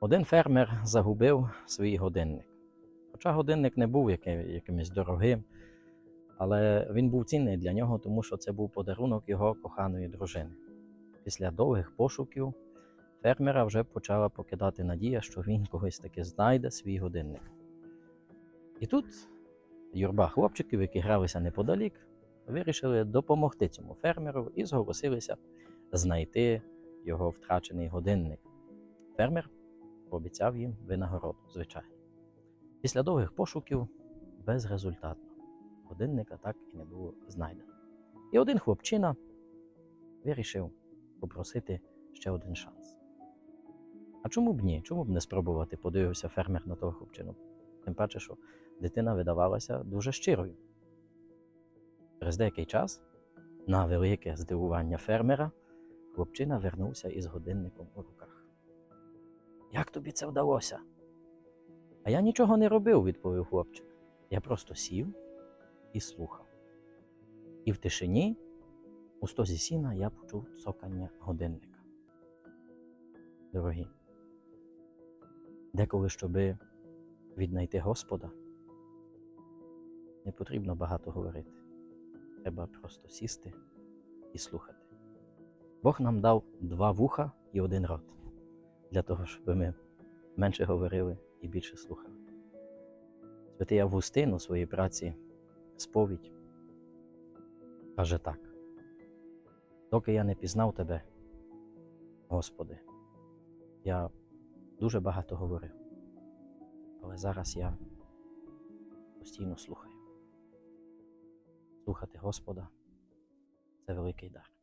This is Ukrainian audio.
Один фермер загубив свій годинник. Хоча годинник не був якимось дорогим, але він був цінний для нього, тому що це був подарунок його коханої дружини. Після довгих пошуків фермера вже почала покидати надія, що він когось таки знайде свій годинник. І тут юрба хлопчиків, які гралися неподалік, вирішили допомогти цьому фермеру і зголосилися знайти його втрачений годинник. Фермер пообіцяв їм винагороду, звичайно. Після довгих пошуків безрезультатно. Годинника так і не було знайдено. І один хлопчина вирішив попросити ще один шанс. А чому б ні? Чому б не спробувати? подивився фермер на того хлопчину. Тим паче, що дитина видавалася дуже щирою. Через деякий час, на велике здивування фермера, хлопчина вернувся із годинником у руках. Як тобі це вдалося? А я нічого не робив, відповів хлопчик. Я просто сів і слухав. І в тишині, у стозі сіна, я почув цокання годинника. Дорогі, деколи, щоби віднайти Господа, не потрібно багато говорити. Треба просто сісти і слухати. Бог нам дав два вуха і один рот для того, щоб ми менше говорили і більше слухали. Святий Августин у своїй праці сповідь каже так: доки я не пізнав тебе, Господи, я дуже багато говорив, але зараз я постійно слухаю. Слухати Господа це великий дар.